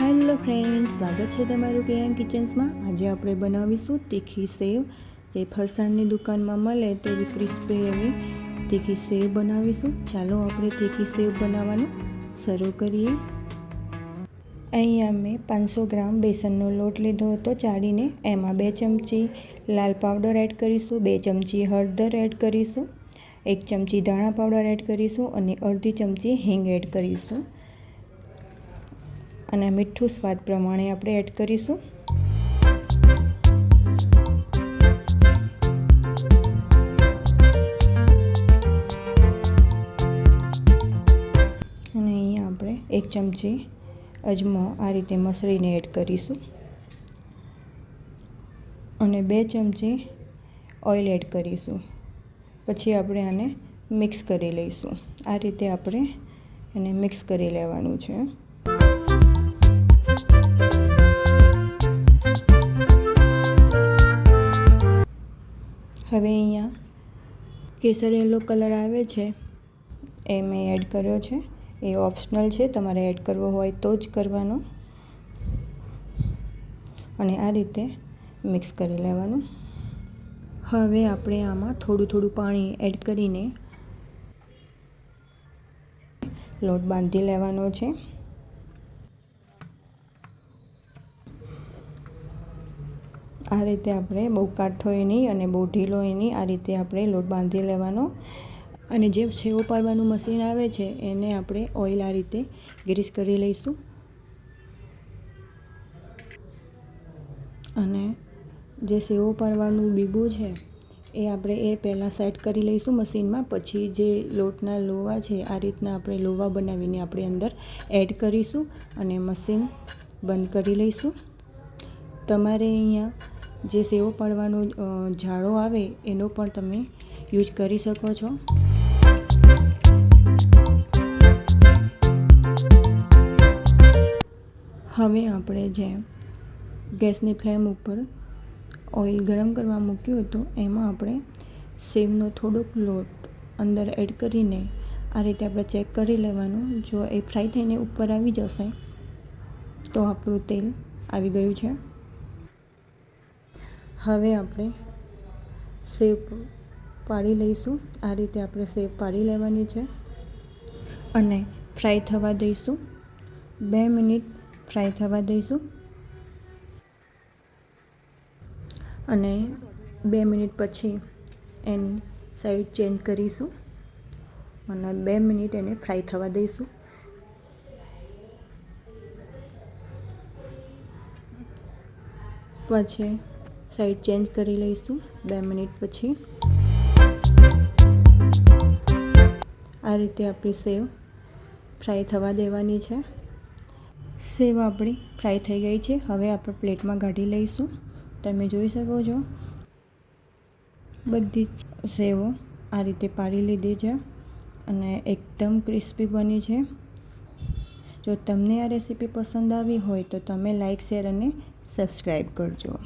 Hello friends, સ્વાગત છે તમારું કેએન કિચન્સમાં. આજે આપણે બનાવીશું તીખી સેવ. જે ફરસાણની દુકાનમાં મળે તેવી ક્રિસ્પી એવી તીખી સેવ બનાવીશું. ચાલો આપણે તીખી સેવ બનાવવાનું શરૂ કરીએ. અહીંયા મેં પાંચસો ગ્રામ બેસનનો લોટ લીધો હતો ચાળીને. એમાં બે ચમચી લાલ પાવડર એડ કરીશું, બે ચમચી હળદર એડ કરીશું, એક ચમચી ધાણા પાવડર એડ કરીશું અને અડધી ચમચી હિંગ એડ કરીશું. અને મીઠું સ્વાદ પ્રમાણે આપણે એડ કરીશું. અને અહીંયા આપણે એક ચમચી અજમો આ રીતે મસળીને એડ કરીશું. અને બે ચમચી ઓઇલ એડ કરીશું. પછી આપણે આને મિક્સ કરી લઈશું. આ રીતે આપણે એને મિક્સ કરી લેવાનું છે. હવે અહીંયા કેસર યલો કલર આવે છે. એ મેં એડ કર્યો છે. એ ઓપ્શનલ છે. તમારે એડ કરવો હોય તો જ કરવાનો. અને આ રીતે મિક્સ કરી લેવાનું. હવે આપણે આમાં થોડું થોડું પાણી એડ કરીને લોટ બાંધી લેવાનો છે. આ રીતે આપણે બહુ કાઠો નહીં અને બહુ ઢીલો નહીં આ રીતે આપણે લોટ બાંધી લેવાનો. અને જે છેવો પાડવાનું મશીન આવે છે, એને આપણે ઓઇલ આ રીતે ગ્રીસ કરી લઈશું. અને જે સેવો પાડવાનું બીબું છે, એ આપણે એ પહેલાં સેટ કરી લઈશું મશીનમાં. પછી જે લોટના લોવા છે, આ રીતના આપણે લોવા બનાવીને આપણે અંદર એડ કરીશું અને મશીન બંધ કરી લઈશું. તમારે અહીંયા જે સેવો પાડવાનો જાળો આવે, એનો પણ તમે યુઝ કરી શકો છો. હવે આપણે જેમ ગેસની ફ્લેમ ઉપર ઓઇલ ગરમ કરવા મૂક્યું હતું, એમાં આપણે સેવનો થોડોક લોટ અંદર એડ કરીને આ રીતે આપણે ચેક કરી લેવાનું. જો એ ફ્રાય થઈને ઉપર આવી જશે, તો આપણું તેલ આવી ગયું છે. હવે આપણે સેવ પાડી લઈશું. આ રીતે આપણે સેવ પાડી લેવાની છે. અને ફ્રાય થવા દઈશું. બે મિનિટ ફ્રાય થવા દઈશું. અને બે મિનિટ પછી એની સાઈડ ચેન્જ કરીશું. અને બે મિનિટ એને ફ્રાય થવા દઈશું. પછી સાઈડ ચેન્જ કરી લઈશું બે મિનિટ પછી. આ રીતે આપણી સેવ ફ્રાય થવા દેવાની છે. સેવ આપણી ફ્રાય થઈ ગઈ છે. હવે આપણે પ્લેટમાં કાઢી લઈશું. તમે જોઈ શકો છો. બધી જ સેવો આ રીતે પાડી લીધી છે અને એકદમ ક્રિસ્પી બની છે. જો તમને આ રેસીપી પસંદ આવી હોય તો તમે લાઈક, શેર અને સબસ્ક્રાઈબ કરજો.